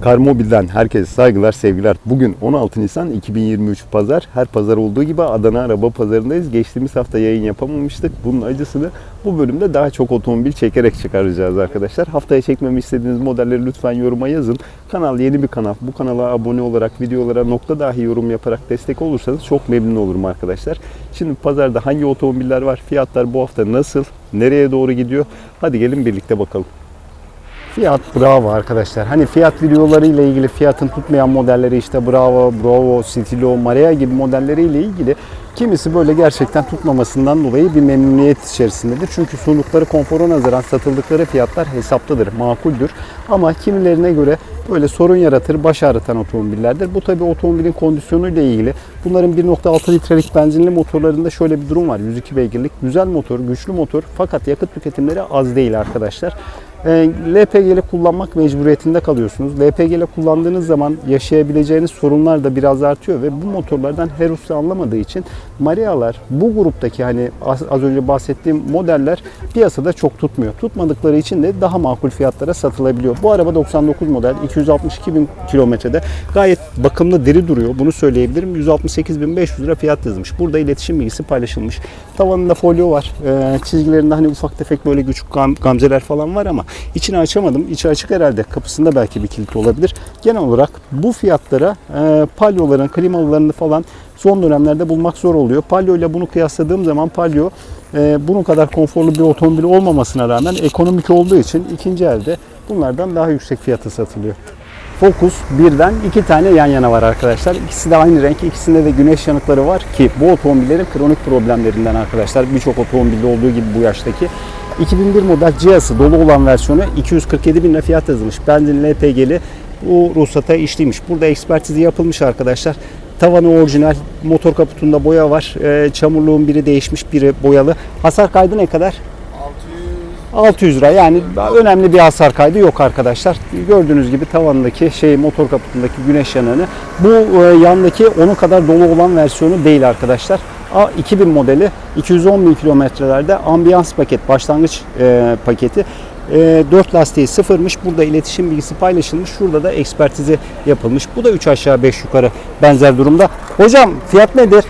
Karmobil'den herkese saygılar, sevgiler. Bugün 16 Nisan 2023 Pazar. Her pazar olduğu gibi Adana Araba Pazarındayız. Geçtiğimiz hafta yayın yapamamıştık. Bunun acısını bu bölümde daha çok otomobil çekerek çıkaracağız arkadaşlar. Haftaya çekmemi istediğiniz modelleri lütfen yoruma yazın. Kanal yeni bir kanal. Bu kanala abone olarak videolara nokta dahi yorum yaparak destek olursanız çok memnun olurum arkadaşlar. Şimdi pazarda hangi otomobiller var? Fiyatlar bu hafta nasıl? Nereye doğru gidiyor? Hadi gelin birlikte bakalım. Fiyat Bravo arkadaşlar. Hani fiyat videoları ile ilgili fiyatın tutmayan modelleri işte Bravo, Bravo, Stilo, Marea gibi modelleriyle ilgili kimisi böyle gerçekten tutmamasından dolayı bir memnuniyet içerisindedir. Çünkü sundukları konfora nazaran satıldıkları fiyatlar hesaptadır, makuldür. Ama kimilerine göre böyle sorun yaratır, baş ağrıtan otomobillerdir. Bu tabi otomobilin kondisyonuyla ilgili. Bunların 1.6 litrelik benzinli motorlarında şöyle bir durum var. 102 beygirlik güzel motor, güçlü motor fakat yakıt tüketimleri az değil arkadaşlar. E, LPG'li kullanmak mecburiyetinde kalıyorsunuz. LPG'li kullandığınız zaman yaşayabileceğiniz sorunlar da biraz artıyor ve bu motorlardan her usta anlamadığı için Maria'lar bu gruptaki hani az, önce bahsettiğim modeller piyasada çok tutmuyor. Tutmadıkları için de daha makul fiyatlara satılabiliyor. Bu araba 99 model 262 bin kilometrede gayet bakımlı diri duruyor. Bunu söyleyebilirim. 168.500 lira fiyat yazmış. Burada iletişim bilgisi paylaşılmış. Tavanında folyo var. Ee, çizgilerinde hani ufak tefek böyle küçük gam, gamzeler falan var ama içini açamadım. İçi açık herhalde. Kapısında belki bir kilit olabilir. Genel olarak bu fiyatlara e, palyoların, klimalarını falan son dönemlerde bulmak zor oluyor. Palio ile bunu kıyasladığım zaman Palio e, bunun kadar konforlu bir otomobil olmamasına rağmen ekonomik olduğu için ikinci elde bunlardan daha yüksek fiyata satılıyor. Focus birden iki tane yan yana var arkadaşlar. İkisi de aynı renk, ikisinde de güneş yanıkları var ki bu otomobillerin kronik problemlerinden arkadaşlar. Birçok otomobilde olduğu gibi bu yaştaki. 2001 model Cia'sı dolu olan versiyonu 247 bin lira fiyat yazılmış. Benzin LPG'li bu ruhsata işliymiş. Burada ekspertizi yapılmış arkadaşlar. Tavanı orijinal, motor kaputunda boya var. Ee, çamurluğun biri değişmiş, biri boyalı. Hasar kaydı ne kadar? 600 lira yani önemli bir hasar kaydı yok arkadaşlar. Gördüğünüz gibi tavanındaki şey motor kaputundaki güneş yanığını bu e, yandaki onun kadar dolu olan versiyonu değil arkadaşlar. A 2000 modeli 210 bin kilometrelerde ambiyans paket başlangıç e, paketi. E, 4 lastiği sıfırmış. Burada iletişim bilgisi paylaşılmış. Şurada da ekspertizi yapılmış. Bu da 3 aşağı 5 yukarı benzer durumda. Hocam fiyat nedir?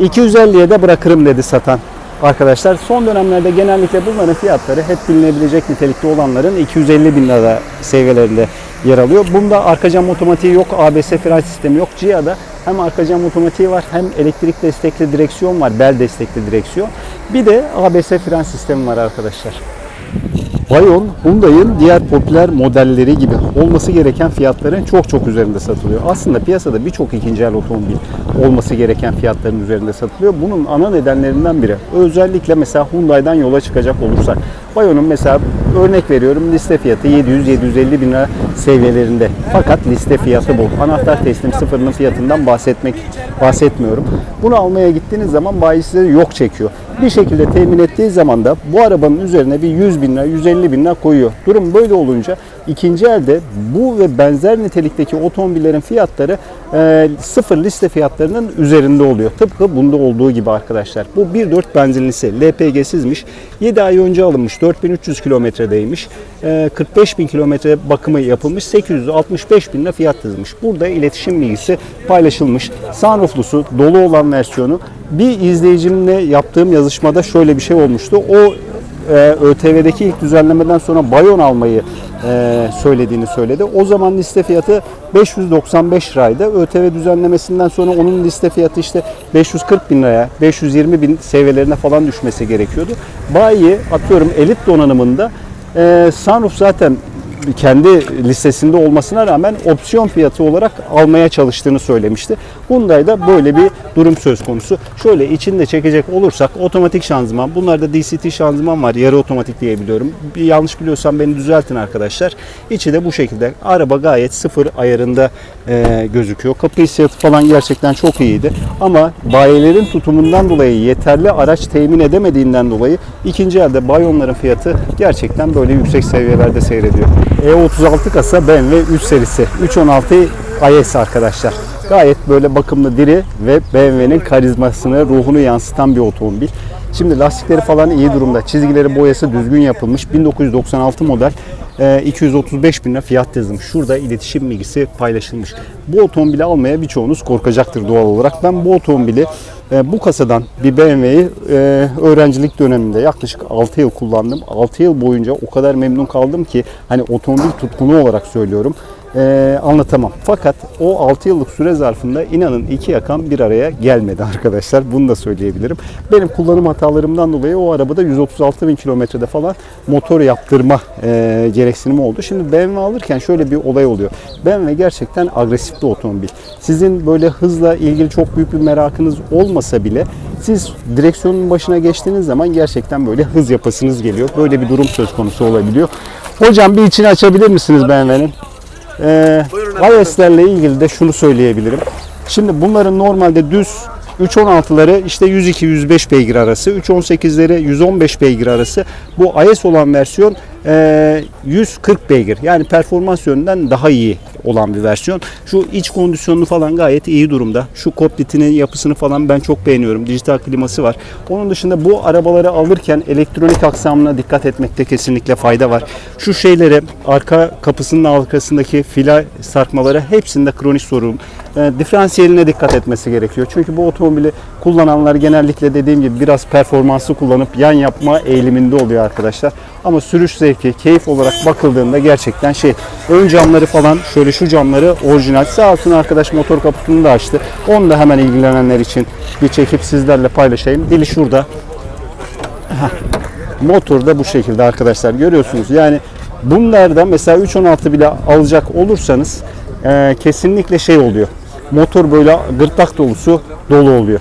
250'ye de bırakırım dedi satan arkadaşlar. Son dönemlerde genellikle bunların fiyatları hep bilinebilecek nitelikte olanların 250 bin lira seviyelerinde yer alıyor. Bunda arka cam otomatiği yok, ABS fren sistemi yok. Gia'da hem arka cam otomatiği var hem elektrik destekli direksiyon var, bel destekli direksiyon. Bir de ABS fren sistemi var arkadaşlar. Bayon, Hyundai'ın diğer popüler modelleri gibi olması gereken fiyatların çok çok üzerinde satılıyor. Aslında piyasada birçok ikinci el otomobil olması gereken fiyatların üzerinde satılıyor. Bunun ana nedenlerinden biri. Özellikle mesela Hyundai'den yola çıkacak olursak. Bayon'un mesela örnek veriyorum liste fiyatı 700-750 bin lira seviyelerinde. Fakat liste fiyatı bu. Anahtar teslim sıfırının fiyatından bahsetmek bahsetmiyorum. Bunu almaya gittiğiniz zaman bayi size yok çekiyor. Bir şekilde temin ettiği zaman da bu arabanın üzerine bir 100 bin lira, 150 bin lira koyuyor. Durum böyle olunca ikinci elde bu ve benzer nitelikteki otomobillerin fiyatları e, sıfır liste fiyatlarının üzerinde oluyor. Tıpkı bunda olduğu gibi arkadaşlar. Bu 1.4 benzinlisi LPG'sizmiş. 7 ay önce alınmış. 4300 kilometredeymiş. E, 45 bin kilometre bakımı yapılmış. 865 bin fiyat yazılmış. Burada iletişim bilgisi paylaşılmış. Sunrooflusu dolu olan versiyonu bir izleyicimle yaptığım yazışmada şöyle bir şey olmuştu. O e, ÖTV'deki ilk düzenlemeden sonra Bayon almayı söylediğini söyledi. O zaman liste fiyatı 595 liraydı. ÖTV düzenlemesinden sonra onun liste fiyatı işte 540 bin liraya, 520 bin seviyelerine falan düşmesi gerekiyordu. Bayi atıyorum elit donanımında e, sunroof zaten kendi listesinde olmasına rağmen opsiyon fiyatı olarak almaya çalıştığını söylemişti. Hyundai'da böyle bir durum söz konusu. Şöyle içinde çekecek olursak otomatik şanzıman. Bunlarda DCT şanzıman var. Yarı otomatik diyebiliyorum. Bir yanlış biliyorsam beni düzeltin arkadaşlar. İçi de bu şekilde. Araba gayet sıfır ayarında e, gözüküyor. Kapı hissiyatı falan gerçekten çok iyiydi. Ama bayilerin tutumundan dolayı yeterli araç temin edemediğinden dolayı ikinci elde bayonların fiyatı gerçekten böyle yüksek seviyelerde seyrediyor. E36 kasa BMW 3 serisi. 316 IS arkadaşlar. Gayet böyle bakımlı diri ve BMW'nin karizmasını, ruhunu yansıtan bir otomobil. Şimdi lastikleri falan iyi durumda. Çizgileri boyası düzgün yapılmış. 1996 model e, 235 bin lira fiyat yazılmış. Şurada iletişim bilgisi paylaşılmış. Bu otomobili almaya birçoğunuz korkacaktır doğal olarak. Ben bu otomobili e, bu kasadan bir BMW'yi e, öğrencilik döneminde yaklaşık 6 yıl kullandım. 6 yıl boyunca o kadar memnun kaldım ki hani otomobil tutkunu olarak söylüyorum. E, anlatamam. Fakat o 6 yıllık süre zarfında inanın iki yakan bir araya gelmedi arkadaşlar. Bunu da söyleyebilirim. Benim kullanım hatalarımdan dolayı o arabada 136 bin kilometrede falan motor yaptırma e, gereksinimi oldu. Şimdi BMW alırken şöyle bir olay oluyor. BMW gerçekten agresif bir otomobil. Sizin böyle hızla ilgili çok büyük bir merakınız olmasa bile siz direksiyonun başına geçtiğiniz zaman gerçekten böyle hız yapasınız geliyor. Böyle bir durum söz konusu olabiliyor. Hocam bir içini açabilir misiniz BMW'nin? Ee, iOS'lerle ilgili de şunu söyleyebilirim. Şimdi bunların normalde düz 3.16'ları işte 102-105 beygir arası, 3.18'leri 115 beygir arası. Bu iOS olan versiyon e, 140 beygir. Yani performans yönünden daha iyi olan bir versiyon. Şu iç kondisyonunu falan gayet iyi durumda. Şu kokpitinin yapısını falan ben çok beğeniyorum. Dijital kliması var. Onun dışında bu arabaları alırken elektronik aksamına dikkat etmekte kesinlikle fayda var. Şu şeylere arka kapısının arkasındaki fila sarkmaları hepsinde kronik sorun. E, diferansiyeline dikkat etmesi gerekiyor. Çünkü bu otomobili kullananlar genellikle dediğim gibi biraz performansı kullanıp yan yapma eğiliminde oluyor arkadaşlar. Ama sürüş zevki, keyif olarak bakıldığında gerçekten şey. Ön camları falan şöyle şu camları orijinal. Sağ olsun arkadaş motor kaputunu da açtı. Onu da hemen ilgilenenler için bir çekip sizlerle paylaşayım. Dili şurada. Motor da bu şekilde arkadaşlar görüyorsunuz. Yani bunlarda mesela 316 bile alacak olursanız e, kesinlikle şey oluyor. Motor böyle gırtlak dolusu dolu oluyor.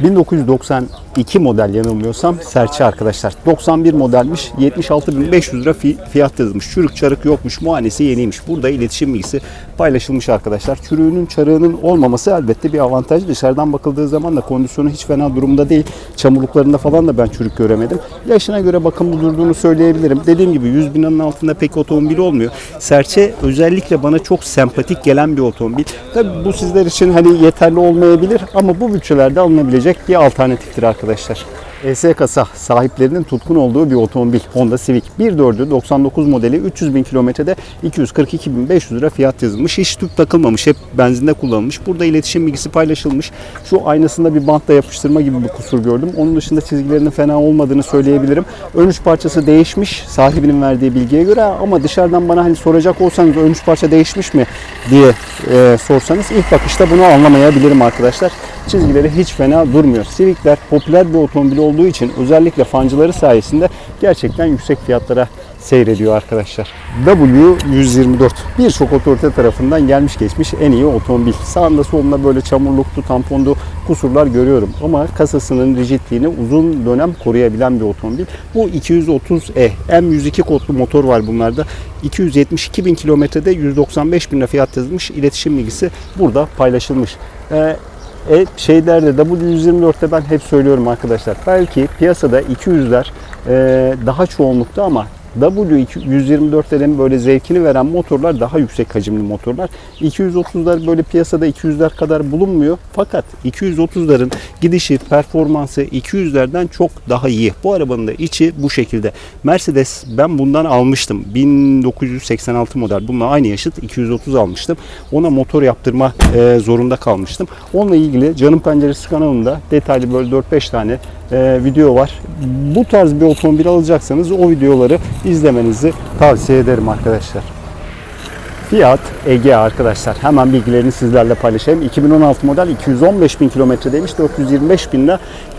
1992 model yanılmıyorsam serçe arkadaşlar. 91 modelmiş. 76.500 lira fi- fiyat yazılmış. Çürük çarık yokmuş. Muayenesi yeniymiş. Burada iletişim bilgisi paylaşılmış arkadaşlar. Çürüğünün çarığının olmaması elbette bir avantaj. Dışarıdan bakıldığı zaman da kondisyonu hiç fena durumda değil. Çamurluklarında falan da ben çürük göremedim. Yaşına göre bakımlı durduğunu söyleyebilirim. Dediğim gibi 100 bin altında pek otomobil olmuyor. Serçe özellikle bana çok sempatik gelen bir otomobil. Tabii bu sizler için hani yeterli olmayabilir ama bu bütçelerde alınabilecek bir alternatiftir arkadaşlar. ES kasa sahiplerinin tutkun olduğu bir otomobil Honda Civic 1.4'ü 99 modeli 300 bin kilometrede 242.500 lira fiyat yazılmış. Hiç tüp takılmamış hep benzinde kullanılmış. Burada iletişim bilgisi paylaşılmış. Şu aynasında bir bantla yapıştırma gibi bir kusur gördüm. Onun dışında çizgilerinin fena olmadığını söyleyebilirim. Ön üç parçası değişmiş sahibinin verdiği bilgiye göre ama dışarıdan bana hani soracak olsanız ön üç parça değişmiş mi diye e, sorsanız ilk bakışta bunu anlamayabilirim arkadaşlar. Çizgileri hiç fena durmuyor. Civic'ler popüler bir otomobil olduğu için özellikle fancıları sayesinde gerçekten yüksek fiyatlara seyrediyor arkadaşlar. W124 birçok otorite tarafından gelmiş geçmiş en iyi otomobil. Sağında solunda böyle çamurluktu, tampondu kusurlar görüyorum. Ama kasasının rigidliğini uzun dönem koruyabilen bir otomobil. Bu 230E M102 kodlu motor var bunlarda. 272 bin kilometrede 195 bin fiyat yazılmış. İletişim bilgisi burada paylaşılmış. Ee, e, şeylerde W124'te ben hep söylüyorum arkadaşlar. Belki piyasada 200'ler e, daha çoğunlukta ama W124'lerin böyle zevkini veren motorlar daha yüksek hacimli motorlar. 230'lar böyle piyasada 200'ler kadar bulunmuyor. Fakat 230'ların gidişi, performansı 200'lerden çok daha iyi. Bu arabanın da içi bu şekilde. Mercedes ben bundan almıştım. 1986 model. Bununla aynı yaşıt 230 almıştım. Ona motor yaptırma e, zorunda kalmıştım. Onunla ilgili Canım Penceresi kanalında detaylı böyle 4-5 tane e, video var. Bu tarz bir otomobil alacaksanız o videoları izlemenizi tavsiye ederim arkadaşlar. Fiat Ege arkadaşlar. Hemen bilgilerini sizlerle paylaşayım. 2016 model 215 bin kilometredeymiş. 425 bin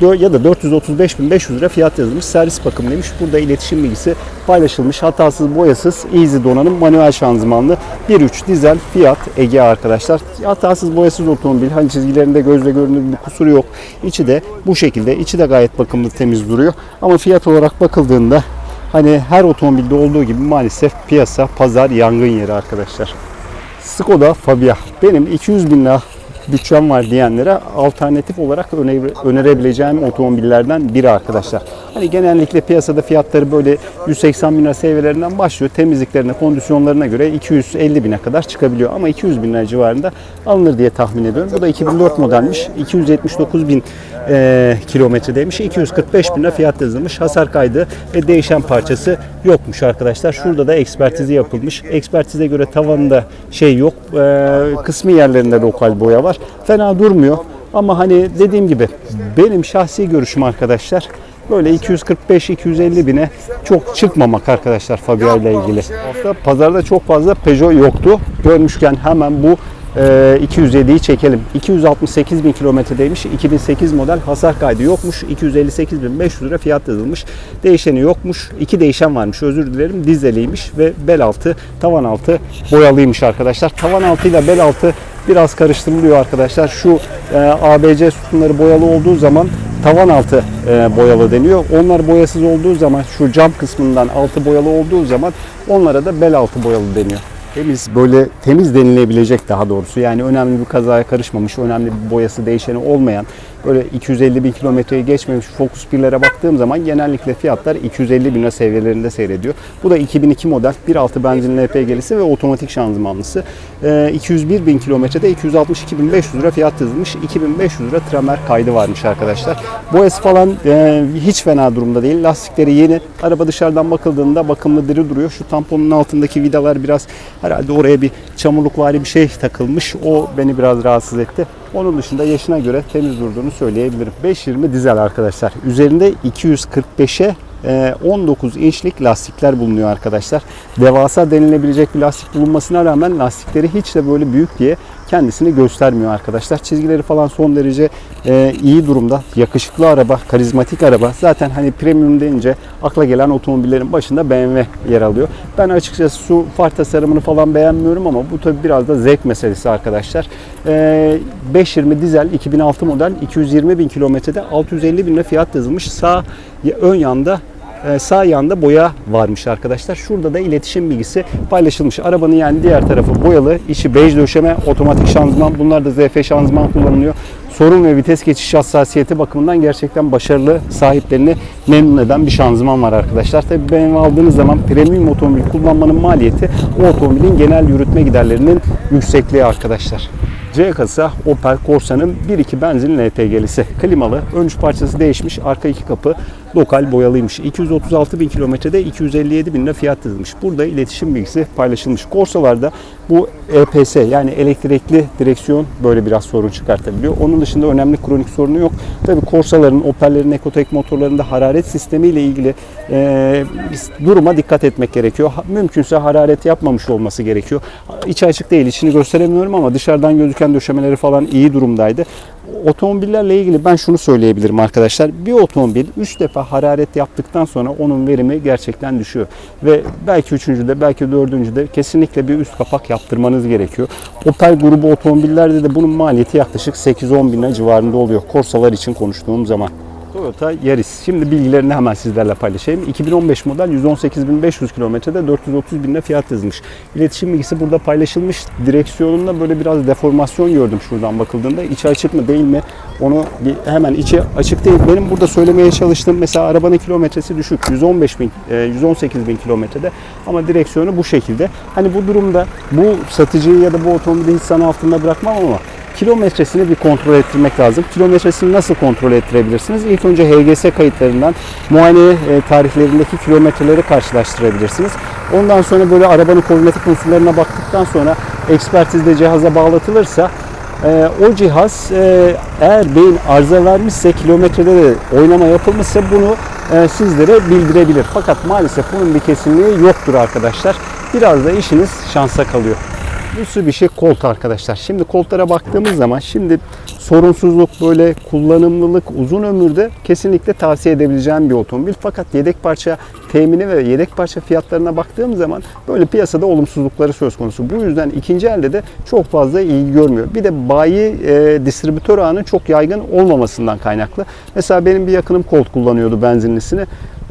ya da 435 bin 500 lira fiyat yazılmış. Servis bakımlıymış. Burada iletişim bilgisi paylaşılmış. Hatasız, boyasız, easy donanım, manuel şanzımanlı 1.3 dizel Fiat Ege arkadaşlar. Hatasız, boyasız otomobil. Hani çizgilerinde gözle görünür bir kusuru yok. İçi de bu şekilde. İçi de gayet bakımlı, temiz duruyor. Ama fiyat olarak bakıldığında Hani her otomobilde olduğu gibi maalesef piyasa, pazar yangın yeri arkadaşlar. Skoda Fabia. Benim 200 bin lira bütçem var diyenlere alternatif olarak öne- önerebileceğim otomobillerden biri arkadaşlar. Hani genellikle piyasada fiyatları böyle 180 bin lira seviyelerinden başlıyor. Temizliklerine, kondisyonlarına göre 250 bine kadar çıkabiliyor. Ama 200 bin lira civarında alınır diye tahmin ediyorum. Bu da 2004 modelmiş. 279 bin e, kilometredeymiş. 245 bin lira fiyat yazılmış. Hasar kaydı ve değişen parçası yokmuş arkadaşlar. Şurada da ekspertizi yapılmış. Ekspertize göre tavanında şey yok. E, kısmi yerlerinde lokal boya var. Fena durmuyor. Ama hani dediğim gibi benim şahsi görüşüm arkadaşlar böyle 245-250 bine çok çıkmamak arkadaşlar Fabia ile ilgili. Hafta pazarda çok fazla Peugeot yoktu. Görmüşken hemen bu 207'yi çekelim. 268 bin kilometredeymiş. 2008 model hasar kaydı yokmuş. 258.500 lira fiyat yazılmış. Değişeni yokmuş. İki değişen varmış. Özür dilerim. Dizeliymiş ve bel altı, tavan altı boyalıymış arkadaşlar. Tavan altı ile bel altı biraz karıştırılıyor arkadaşlar. Şu e, ABC sütunları boyalı olduğu zaman tavan altı e, boyalı deniyor. Onlar boyasız olduğu zaman şu cam kısmından altı boyalı olduğu zaman onlara da bel altı boyalı deniyor. Temiz böyle temiz denilebilecek daha doğrusu. Yani önemli bir kazaya karışmamış, önemli bir boyası değişeni olmayan, böyle 250 bin kilometreyi geçmemiş Focus 1'lere baktığım zaman genellikle fiyatlar 250 bin lira seviyelerinde seyrediyor. Bu da 2002 model 1.6 benzinli LPG'lisi ve otomatik şanzımanlısı. Ee, 201 bin kilometrede 262.500 lira fiyat yazılmış. 2500 lira tramer kaydı varmış arkadaşlar. Boyası falan e, hiç fena durumda değil. Lastikleri yeni. Araba dışarıdan bakıldığında bakımlı diri duruyor. Şu tamponun altındaki vidalar biraz herhalde oraya bir çamurluk vari bir şey takılmış. O beni biraz rahatsız etti. Onun dışında yaşına göre temiz durduğunu söyleyebilirim. 520 dizel arkadaşlar. Üzerinde 245'e e, 19 inçlik lastikler bulunuyor arkadaşlar. Devasa denilebilecek bir lastik bulunmasına rağmen lastikleri hiç de böyle büyük diye kendisini göstermiyor arkadaşlar. Çizgileri falan son derece e, iyi durumda. Yakışıklı araba, karizmatik araba. Zaten hani premium deyince akla gelen otomobillerin başında BMW yer alıyor. Ben açıkçası şu far tasarımını falan beğenmiyorum ama bu tabi biraz da zevk meselesi arkadaşlar. E, 520 dizel 2006 model 220 bin kilometrede 650 bin fiyat yazılmış. Sağ ön yanda sağ yanda boya varmış arkadaşlar. Şurada da iletişim bilgisi paylaşılmış. Arabanın yani diğer tarafı boyalı, içi bej döşeme, otomatik şanzıman. Bunlar da ZF şanzıman kullanılıyor. Sorun ve vites geçiş hassasiyeti bakımından gerçekten başarılı sahiplerini memnun eden bir şanzıman var arkadaşlar. Tabii BMW aldığınız zaman premium otomobil kullanmanın maliyeti o otomobilin genel yürütme giderlerinin yüksekliği arkadaşlar. C kasa Opel Corsa'nın 1.2 benzin LPG'lisi. Klimalı. Ön üç parçası değişmiş. Arka iki kapı lokal boyalıymış. 236 bin kilometrede 257 bin lira fiyat yazılmış. Burada iletişim bilgisi paylaşılmış. Corsa'larda bu EPS yani elektrikli direksiyon böyle biraz sorun çıkartabiliyor. Onun dışında önemli kronik sorunu yok. Tabii Corsa'ların, Opel'lerin, Ecotec motorlarında hararet sistemiyle ilgili e, duruma dikkat etmek gerekiyor. Mümkünse hararet yapmamış olması gerekiyor. İçi açık değil, içini gösteremiyorum ama dışarıdan gözüken döşemeleri falan iyi durumdaydı. Otomobillerle ilgili ben şunu söyleyebilirim arkadaşlar. Bir otomobil 3 defa hararet yaptıktan sonra onun verimi gerçekten düşüyor. Ve belki üçüncüde, belki dördüncüde kesinlikle bir üst kapak yaptırmanız gerekiyor. Opel grubu otomobillerde de bunun maliyeti yaklaşık 8-10 bin civarında oluyor. Korsalar için konuştuğum zaman. Toyota Yaris. Şimdi bilgilerini hemen sizlerle paylaşayım. 2015 model 118.500 kilometrede 430 bin lira fiyat yazılmış. İletişim bilgisi burada paylaşılmış. Direksiyonunda böyle biraz deformasyon gördüm şuradan bakıldığında. İçi açık mı değil mi? Onu hemen içi açık değil. Benim burada söylemeye çalıştığım mesela arabanın kilometresi düşük. 115 bin, e, 118 bin kilometrede ama direksiyonu bu şekilde. Hani bu durumda bu satıcıyı ya da bu otomobili hiç sana altında bırakmam ama kilometresini bir kontrol ettirmek lazım. Kilometresini nasıl kontrol ettirebilirsiniz? İlk önce HGS kayıtlarından muayene e, tarihlerindeki kilometreleri karşılaştırabilirsiniz. Ondan sonra böyle arabanın kozmetik unsurlarına baktıktan sonra ekspertizde cihaza bağlatılırsa e, o cihaz e, eğer beyin arıza vermişse kilometrede de oynama yapılmışsa bunu sizlere bildirebilir. Fakat maalesef bunun bir kesinliği yoktur arkadaşlar. Biraz da işiniz şansa kalıyor. Mitsubishi Colt arkadaşlar. Şimdi Colt'lara baktığımız zaman şimdi sorunsuzluk, böyle kullanımlılık, uzun ömürde kesinlikle tavsiye edebileceğim bir otomobil. Fakat yedek parça temini ve yedek parça fiyatlarına baktığım zaman böyle piyasada olumsuzlukları söz konusu. Bu yüzden ikinci elde de çok fazla ilgi görmüyor. Bir de bayi e, distribütör ağının çok yaygın olmamasından kaynaklı. Mesela benim bir yakınım Colt kullanıyordu benzinlisini.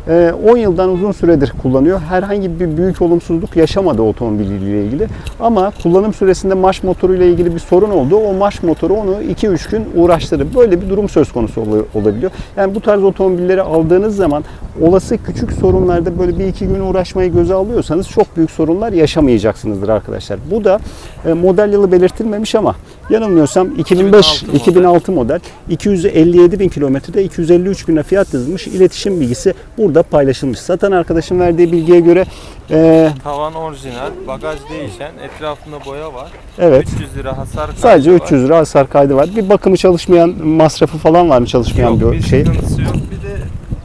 E, 10 yıldan uzun süredir kullanıyor. Herhangi bir büyük olumsuzluk yaşamadı otomobiliyle ilgili. Ama kullanım süresinde marş motoruyla ilgili bir sorun oldu. O marş motoru onu 2-3 gün uğraştırdı. Böyle bir durum söz konusu ol- olabiliyor. Yani bu tarz otomobilleri aldığınız zaman olası küçük sorunlarda böyle bir iki gün uğraşmayı göze alıyorsanız çok büyük sorunlar yaşamayacaksınızdır arkadaşlar. Bu da e, model yılı belirtilmemiş ama yanılmıyorsam 2005 2006 model. 2006 model 257 bin kilometrede 253 bine fiyat yazılmış. İletişim bilgisi burada paylaşılmış. Satan arkadaşın verdiği bilgiye göre e, Tavan orijinal, bagaj değişen, etrafında boya var. evet 300 lira hasar kaydı sadece var. 300 lira hasar kaydı var. Bir bakımı çalışmayan masrafı falan var mı çalışmayan Yok, bir bir şey? sıkıntısı yok. Bir de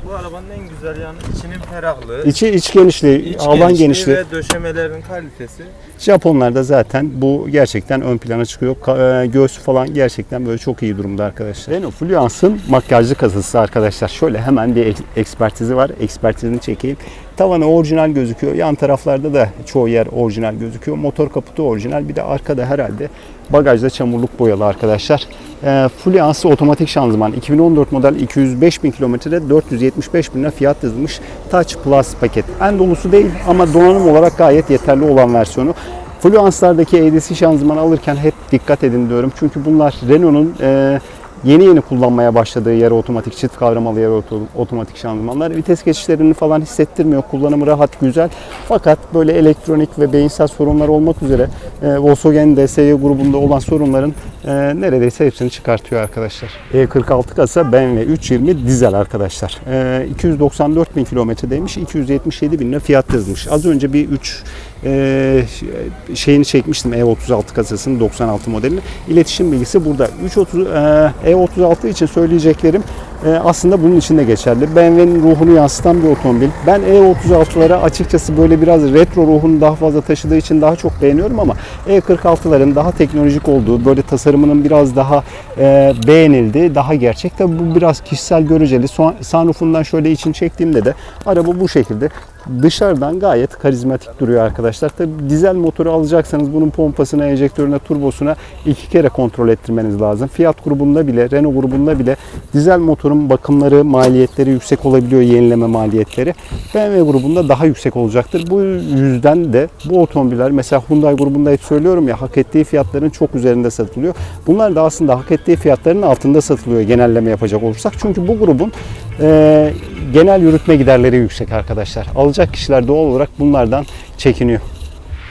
bu arabanın en güzel yanı içinin ferahlığı. İçi iç genişliği, iç alan genişliği. ve döşemelerin kalitesi. Japonlarda zaten bu gerçekten ön plana çıkıyor. E, Göğsü falan gerçekten böyle çok iyi durumda arkadaşlar. Renault Fluence'ın makyajlı kasası arkadaşlar. Şöyle hemen bir ek- ekspertizi var. Ekspertizini çekeyim. Tavanı orijinal gözüküyor. Yan taraflarda da çoğu yer orijinal gözüküyor. Motor kaputu orijinal. Bir de arkada herhalde bagajda çamurluk boyalı arkadaşlar. E, Fluence otomatik şanzıman. 2014 model 205 bin kilometrede 475 bin fiyat yazılmış. Touch Plus paket. En dolusu değil ama donanım olarak gayet yeterli olan versiyonu. Fluence'lardaki ADC şanzıman alırken hep dikkat edin diyorum. Çünkü bunlar Renault'un e, yeni yeni kullanmaya başladığı yarı otomatik çift kavramalı yarı oto- otomatik şanzımanlar. Vites geçişlerini falan hissettirmiyor. Kullanımı rahat, güzel. Fakat böyle elektronik ve beyinsel sorunlar olmak üzere e, Volkswagen DSG grubunda olan sorunların e, neredeyse hepsini çıkartıyor arkadaşlar. E46 kasa BMW 320 dizel arkadaşlar. E, 294 bin kilometredeymiş. 277 bin lira fiyat yazmış. Az önce bir 3 e, şeyini çekmiştim E36 kasasının 96 modelini. İletişim bilgisi burada. 330 e, E36 için söyleyeceklerim e, aslında bunun için de geçerli. BMW'nin ruhunu yansıtan bir otomobil. Ben E36'lara açıkçası böyle biraz retro ruhunu daha fazla taşıdığı için daha çok beğeniyorum ama E46'ların daha teknolojik olduğu, böyle tasarımının biraz daha e, beğenildiği, daha gerçek. Tabii bu biraz kişisel göreceli. Sunroofundan şöyle için çektiğimde de araba bu şekilde dışarıdan gayet karizmatik duruyor arkadaşlar. Tabi dizel motoru alacaksanız bunun pompasına, enjektörüne, turbosuna iki kere kontrol ettirmeniz lazım. Fiat grubunda bile, Renault grubunda bile dizel motorun bakımları, maliyetleri yüksek olabiliyor, yenileme maliyetleri. BMW grubunda daha yüksek olacaktır. Bu yüzden de bu otomobiller mesela Hyundai grubunda hep söylüyorum ya hak ettiği fiyatların çok üzerinde satılıyor. Bunlar da aslında hak ettiği fiyatların altında satılıyor genelleme yapacak olursak. Çünkü bu grubun e, genel yürütme giderleri yüksek arkadaşlar. Alacak kişiler doğal olarak bunlardan çekiniyor.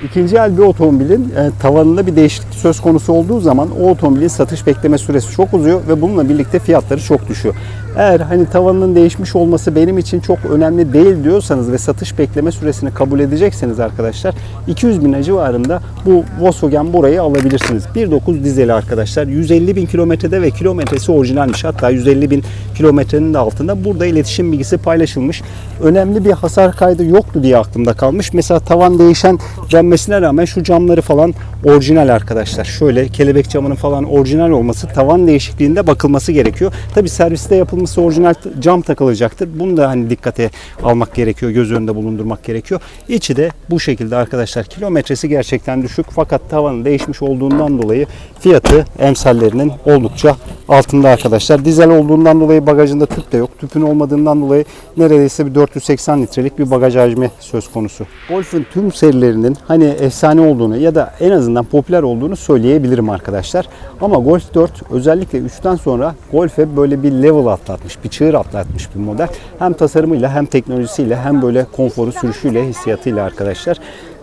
İkinci el bir otomobilin e, tavanında bir değişiklik söz konusu olduğu zaman o otomobilin satış bekleme süresi çok uzuyor ve bununla birlikte fiyatları çok düşüyor. Eğer hani tavanının değişmiş olması benim için çok önemli değil diyorsanız ve satış bekleme süresini kabul edecekseniz arkadaşlar 200 bin civarında bu Volkswagen burayı alabilirsiniz. 1.9 dizeli arkadaşlar 150 bin kilometrede ve kilometresi orijinalmiş. Hatta 150 bin kilometrenin de altında burada iletişim bilgisi paylaşılmış. Önemli bir hasar kaydı yoktu diye aklımda kalmış. Mesela tavan değişen denmesine rağmen şu camları falan orijinal arkadaşlar. Şöyle kelebek camının falan orijinal olması tavan değişikliğinde bakılması gerekiyor. Tabi serviste yapılması orijinal cam takılacaktır. Bunu da hani dikkate almak gerekiyor. Göz önünde bulundurmak gerekiyor. İçi de bu şekilde arkadaşlar. Kilometresi gerçekten düşük fakat tavanı değişmiş olduğundan dolayı fiyatı emsallerinin oldukça altında arkadaşlar. Dizel olduğundan dolayı bagajında tüp de yok. Tüpün olmadığından dolayı neredeyse bir 480 litrelik bir bagaj hacmi söz konusu. Golf'ün tüm serilerinin hani efsane olduğunu ya da en azından popüler olduğunu söyleyebilirim arkadaşlar. Ama Golf 4 özellikle 3'ten sonra Golf'e böyle bir level atlatmış, bir çığır atlatmış bir model. Hem tasarımıyla hem teknolojisiyle hem böyle konforu, sürüşüyle, hissiyatıyla arkadaşlar.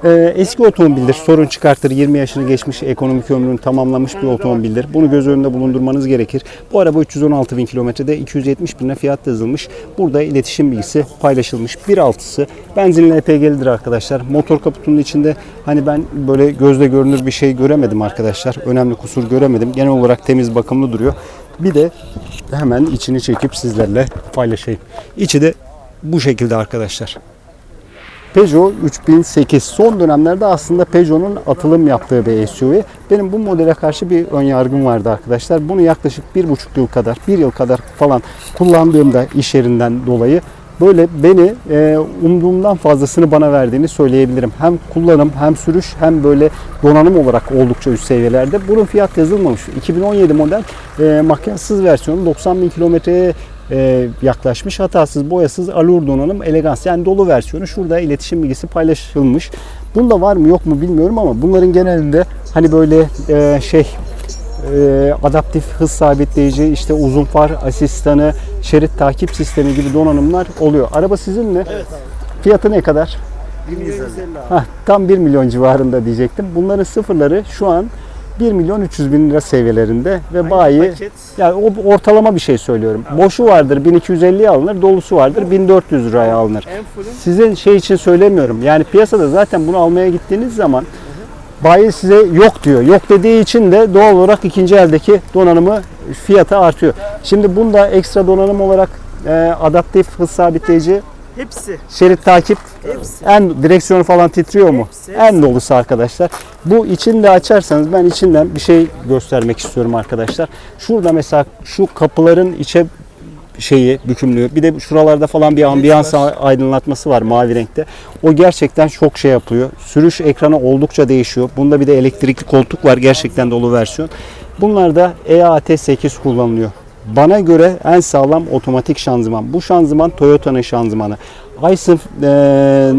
Ee, eski otomobildir, sorun çıkartır. 20 yaşını geçmiş, ekonomik ömrünü tamamlamış bir otomobildir. Bunu göz önünde bulundurmanız gerekir. Bu araba 316 bin kilometrede 270 bine fiyat yazılmış. Burada iletişim bilgisi paylaşılmış. 1.6'sı benzinli EPG'lidir arkadaşlar. Motor kaputunun içinde hani ben böyle gözle görünür bir şey göremedim arkadaşlar. Önemli kusur göremedim. Genel olarak temiz bakımlı duruyor. Bir de hemen içini çekip sizlerle paylaşayım. İçi de bu şekilde arkadaşlar. Peugeot 3008 son dönemlerde aslında Peugeot'un atılım yaptığı bir SUV. Benim bu modele karşı bir ön yargım vardı arkadaşlar. Bunu yaklaşık bir buçuk yıl kadar, bir yıl kadar falan kullandığımda iş yerinden dolayı böyle beni e, umduğumdan fazlasını bana verdiğini söyleyebilirim. Hem kullanım hem sürüş hem böyle donanım olarak oldukça üst seviyelerde. Bunun fiyat yazılmamış. 2017 model e, makyajsız versiyonu 90 bin kilometreye e, yaklaşmış. Hatasız, boyasız, alur donanım, elegans yani dolu versiyonu. Şurada iletişim bilgisi paylaşılmış. Bunda var mı yok mu bilmiyorum ama bunların genelinde hani böyle e, şey e, adaptif hız sabitleyici, işte uzun far asistanı, şerit takip sistemi gibi donanımlar oluyor. Araba sizin mi? Evet Fiyatı ne kadar? 1150 abi. Hah, tam 1 milyon civarında diyecektim. Bunların sıfırları şu an 1 milyon 300 bin lira seviyelerinde ve Aynı bayi paket. yani o ortalama bir şey söylüyorum. Boşu vardır 1250'ye alınır, dolusu vardır 1400 liraya alınır. Sizin şey için söylemiyorum. Yani piyasada zaten bunu almaya gittiğiniz zaman bayi size yok diyor. Yok dediği için de doğal olarak ikinci eldeki donanımı fiyatı artıyor. Şimdi bunda ekstra donanım olarak e, adaptif hız sabitleyici, hepsi. şerit takip, Hepsi. en direksiyonu falan titriyor mu? Hepsi, hepsi. En dolusu arkadaşlar. Bu içinde açarsanız ben içinden bir şey göstermek istiyorum arkadaşlar. Şurada mesela şu kapıların içe şeyi bükümlüğü. Bir de şuralarda falan bir ambiyans aydınlatması var mavi renkte. O gerçekten çok şey yapıyor. Sürüş ekranı oldukça değişiyor. Bunda bir de elektrikli koltuk var. Gerçekten dolu versiyon. Bunlarda E EAT8 kullanılıyor. Bana göre en sağlam otomatik şanzıman. Bu şanzıman Toyota'nın şanzımanı. Aisin eee,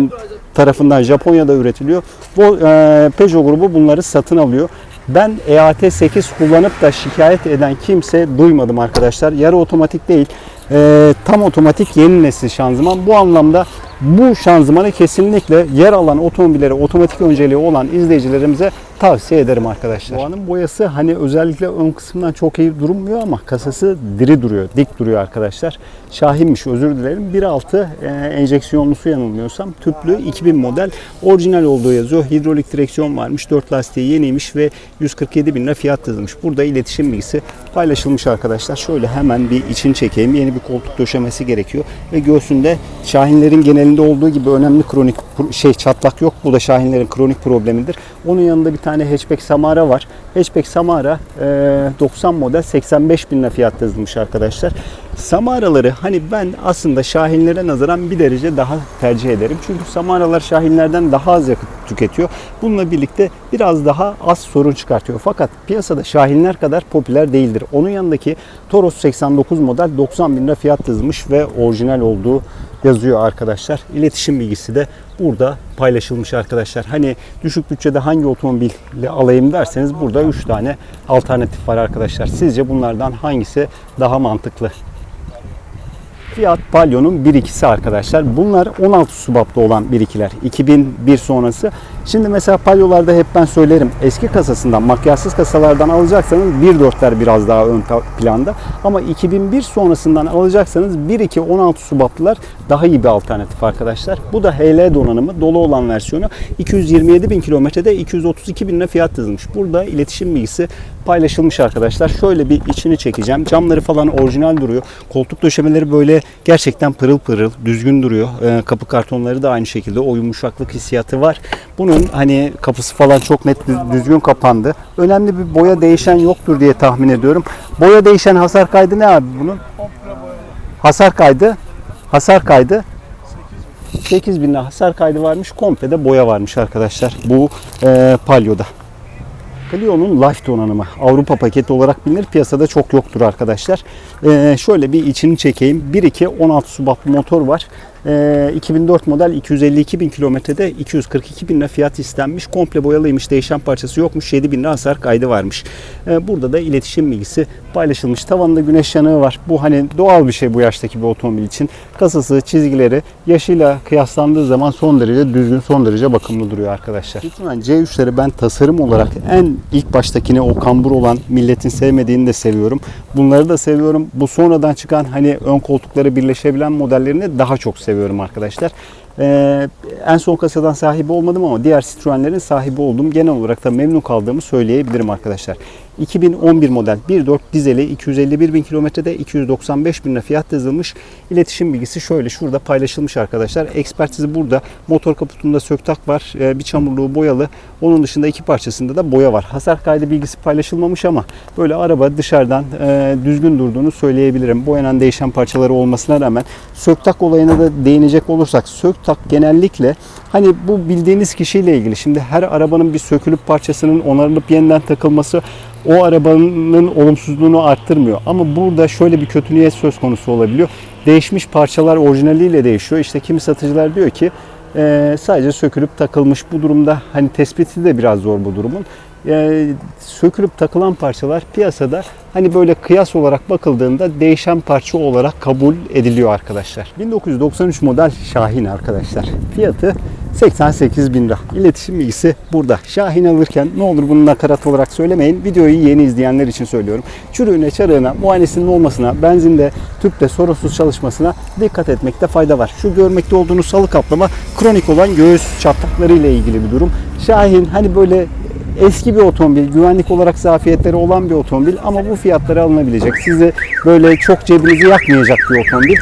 tarafından Japonya'da üretiliyor. Bu eee, Peugeot grubu bunları satın alıyor. Ben E EAT8 kullanıp da şikayet eden kimse duymadım arkadaşlar. Yarı otomatik değil. eee, tam otomatik yeni nesil şanzıman. Bu anlamda bu şanzımanı kesinlikle yer alan otomobillere otomatik önceliği olan izleyicilerimize tavsiye ederim arkadaşlar. Boğanın boyası hani özellikle ön kısmından çok iyi durmuyor ama kasası diri duruyor, dik duruyor arkadaşlar. Şahinmiş özür dilerim. 1.6 e, enjeksiyonlusu yanılmıyorsam tüplü 2000 model orijinal olduğu yazıyor. Hidrolik direksiyon varmış. 4 lastiği yeniymiş ve 147 bin lira fiyat yazılmış. Burada iletişim bilgisi paylaşılmış arkadaşlar. Şöyle hemen bir için çekeyim. Yeni bir koltuk döşemesi gerekiyor ve göğsünde Şahinlerin genelinde olduğu gibi önemli kronik şey çatlak yok. Bu da Şahinlerin kronik problemidir. Onun yanında bir tane hatchback Samara var. Hatchback Samara e, 90 model 85 bin lira fiyat yazılmış arkadaşlar. Samaraları hani ben aslında Şahinlere nazaran bir derece daha tercih ederim. Çünkü Samaralar Şahinlerden daha az yakıt tüketiyor. Bununla birlikte biraz daha az sorun çıkartıyor. Fakat piyasada Şahinler kadar popüler değildir. Onun yanındaki Toros 89 model 90 bin lira fiyat yazılmış ve orijinal olduğu yazıyor arkadaşlar. İletişim bilgisi de burada paylaşılmış arkadaşlar. Hani düşük bütçede hangi otomobille alayım derseniz burada 3 tane alternatif var arkadaşlar. Sizce bunlardan hangisi daha mantıklı? Fiat Palio'nun 1.2'si arkadaşlar. Bunlar 16 subapta olan 1.2'ler. 2001 sonrası. Şimdi mesela Palio'larda hep ben söylerim. Eski kasasından, makyajsız kasalardan alacaksanız 1.4'ler biraz daha ön planda. Ama 2001 sonrasından alacaksanız 1.2 16 subaplılar daha iyi bir alternatif arkadaşlar. Bu da HL donanımı dolu olan versiyonu. 227 bin kilometrede 232 bin lira fiyat yazılmış. Burada iletişim bilgisi paylaşılmış arkadaşlar. Şöyle bir içini çekeceğim. Camları falan orijinal duruyor. Koltuk döşemeleri böyle gerçekten pırıl pırıl, düzgün duruyor. Ee, kapı kartonları da aynı şekilde o yumuşaklık hissiyatı var. Bunun hani kapısı falan çok net düz- düzgün kapandı. Önemli bir boya değişen yoktur diye tahmin ediyorum. Boya değişen hasar kaydı ne abi bunun? Hasar kaydı. Hasar kaydı. 8 bin lira hasar kaydı varmış. Komple de boya varmış arkadaşlar. Bu e, Palio'da. Clio'nun Life donanımı Avrupa paketi olarak bilinir. Piyasada çok yoktur arkadaşlar. Ee, şöyle bir içini çekeyim. 1.2 16 subaplı motor var. Ee, 2004 model 252 bin kilometrede 242 bin lira fiyat istenmiş. Komple boyalıymış. Değişen parçası yokmuş. 7 bin lira hasar kaydı varmış. Ee, burada da iletişim bilgisi paylaşılmış. Tavanında güneş yanığı var. Bu hani doğal bir şey bu yaştaki bir otomobil için. Kasası, çizgileri yaşıyla kıyaslandığı zaman son derece düzgün, son derece bakımlı duruyor arkadaşlar. Lütfen C3'leri ben tasarım olarak en ilk baştakine o kambur olan milletin sevmediğini de seviyorum. Bunları da seviyorum. Bu sonradan çıkan hani ön koltukları birleşebilen modellerini daha çok seviyorum arkadaşlar. Ee, en son kasadan sahibi olmadım ama diğer Citroen'lerin sahibi oldum. Genel olarak da memnun kaldığımı söyleyebilirim arkadaşlar. 2011 model 1.4 dizeli 251 bin kilometrede 295 bin fiyat yazılmış. İletişim bilgisi şöyle şurada paylaşılmış arkadaşlar. Ekspertizi burada. Motor kaputunda söktak var. Ee, bir çamurluğu boyalı. Onun dışında iki parçasında da boya var. Hasar kaydı bilgisi paylaşılmamış ama böyle araba dışarıdan e, düzgün durduğunu söyleyebilirim. Boyanan değişen parçaları olmasına rağmen söktak olayına da değinecek olursak söktak ortak genellikle hani bu bildiğiniz kişiyle ilgili. Şimdi her arabanın bir sökülüp parçasının onarılıp yeniden takılması o arabanın olumsuzluğunu arttırmıyor. Ama burada şöyle bir kötü niyet söz konusu olabiliyor. Değişmiş parçalar orijinaliyle değişiyor. İşte kimi satıcılar diyor ki e, sadece sökülüp takılmış. Bu durumda hani tespiti de biraz zor bu durumun. E, sökülüp takılan parçalar piyasada hani böyle kıyas olarak bakıldığında değişen parça olarak kabul ediliyor arkadaşlar. 1993 model Şahin arkadaşlar. Fiyatı 88 bin lira. İletişim bilgisi burada. Şahin alırken ne olur bunu nakarat olarak söylemeyin. Videoyu yeni izleyenler için söylüyorum. Çürüğüne, çarığına, muayenesinin olmasına, benzinde, tüpte sorunsuz çalışmasına dikkat etmekte fayda var. Şu görmekte olduğunuz salı kaplama kronik olan göğüs çatlakları ile ilgili bir durum. Şahin hani böyle eski bir otomobil, güvenlik olarak zafiyetleri olan bir otomobil ama bu fiyatlara alınabilecek. Sizi böyle çok cebinizi yakmayacak bir otomobil.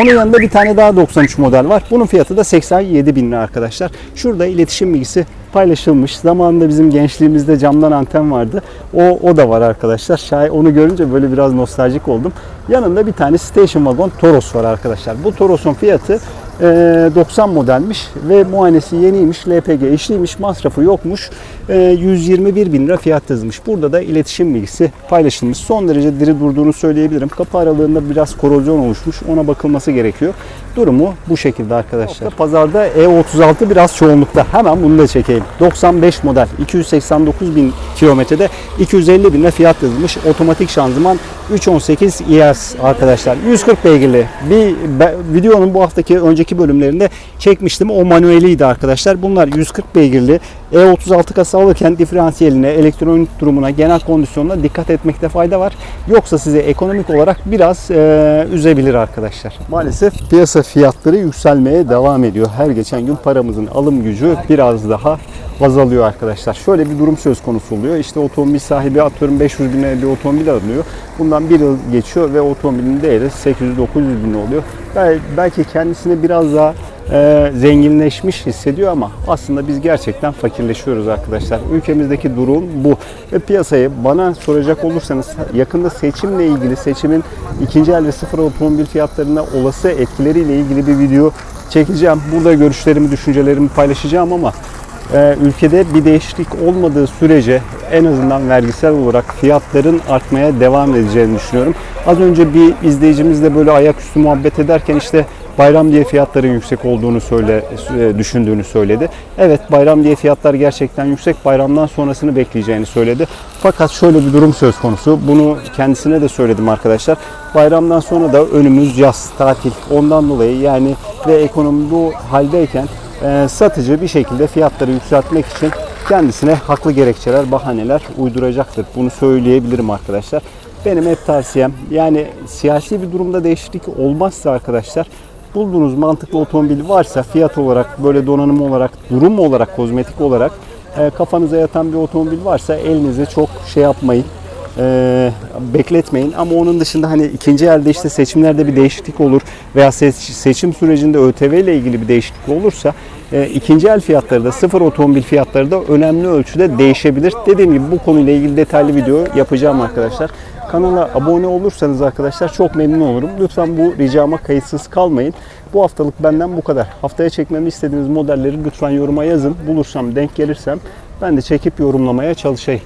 Onun yanında bir tane daha 93 model var. Bunun fiyatı da 87 bin lira arkadaşlar. Şurada iletişim bilgisi paylaşılmış. Zamanında bizim gençliğimizde camdan anten vardı. O, o da var arkadaşlar. Şay onu görünce böyle biraz nostaljik oldum. Yanında bir tane station wagon Toros var arkadaşlar. Bu Toros'un fiyatı e, 90 modelmiş ve muayenesi yeniymiş, LPG işliymiş, masrafı yokmuş. E, 121 bin lira fiyat yazmış. Burada da iletişim bilgisi paylaşılmış. Son derece diri durduğunu söyleyebilirim. Kapı aralığında biraz korozyon oluşmuş. Ona bakılması gerekiyor. Durumu bu şekilde arkadaşlar. Pazarda E36 biraz çoğunlukta. Hemen bunu da çekeyim. 95 model 289 bin kilometrede 250 bin lira fiyat yazılmış. Otomatik şanzıman 318 ES arkadaşlar. 140 beygirli. Bir videonun bu haftaki önceki bölümlerinde çekmiştim. O manueliydi arkadaşlar. Bunlar 140 beygirli. E36 kasa alırken diferansiyeline, elektronik durumuna, genel kondisyonuna dikkat etmekte fayda var. Yoksa size ekonomik olarak biraz e, üzebilir arkadaşlar. Maalesef piyasa fiyatları yükselmeye devam ediyor. Her geçen gün paramızın alım gücü biraz daha azalıyor arkadaşlar. Şöyle bir durum söz konusu oluyor. İşte otomobil sahibi atıyorum 500 bin bir otomobil alıyor. Bundan bir yıl geçiyor ve otomobilin değeri 800-900 bin oluyor. Bel- Belki kendisini biraz daha e, zenginleşmiş hissediyor ama aslında biz gerçekten fakirleşiyoruz arkadaşlar. Ülkemizdeki durum bu. Ve piyasayı bana soracak olursanız yakında seçimle ilgili seçimin ikinci el ve sıfır otomobil fiyatlarına olası etkileriyle ilgili bir video çekeceğim. Burada görüşlerimi, düşüncelerimi paylaşacağım ama e, ülkede bir değişiklik olmadığı sürece en azından vergisel olarak fiyatların artmaya devam edeceğini düşünüyorum. Az önce bir izleyicimizle böyle ayaküstü muhabbet ederken işte bayram diye fiyatların yüksek olduğunu söyle e, düşündüğünü söyledi. Evet bayram diye fiyatlar gerçekten yüksek. Bayramdan sonrasını bekleyeceğini söyledi. Fakat şöyle bir durum söz konusu. Bunu kendisine de söyledim arkadaşlar. Bayramdan sonra da önümüz yaz, tatil. Ondan dolayı yani ve ekonomi bu haldeyken e, satıcı bir şekilde fiyatları yükseltmek için kendisine haklı gerekçeler, bahaneler uyduracaktır. Bunu söyleyebilirim arkadaşlar. Benim hep tavsiyem yani siyasi bir durumda değişiklik olmazsa arkadaşlar bulduğunuz mantıklı otomobil varsa fiyat olarak, böyle donanım olarak, durum olarak, kozmetik olarak e, kafanıza yatan bir otomobil varsa elinize çok şey yapmayın. e, bekletmeyin ama onun dışında hani ikinci elde işte seçimlerde bir değişiklik olur veya seç- seçim sürecinde ÖTV ile ilgili bir değişiklik olursa e, ikinci el fiyatları da sıfır otomobil fiyatları da önemli ölçüde değişebilir. Dediğim gibi bu konuyla ilgili detaylı video yapacağım arkadaşlar. Kanala abone olursanız arkadaşlar çok memnun olurum. Lütfen bu ricama kayıtsız kalmayın. Bu haftalık benden bu kadar. Haftaya çekmemi istediğiniz modelleri lütfen yoruma yazın. Bulursam, denk gelirsem ben de çekip yorumlamaya çalışayım.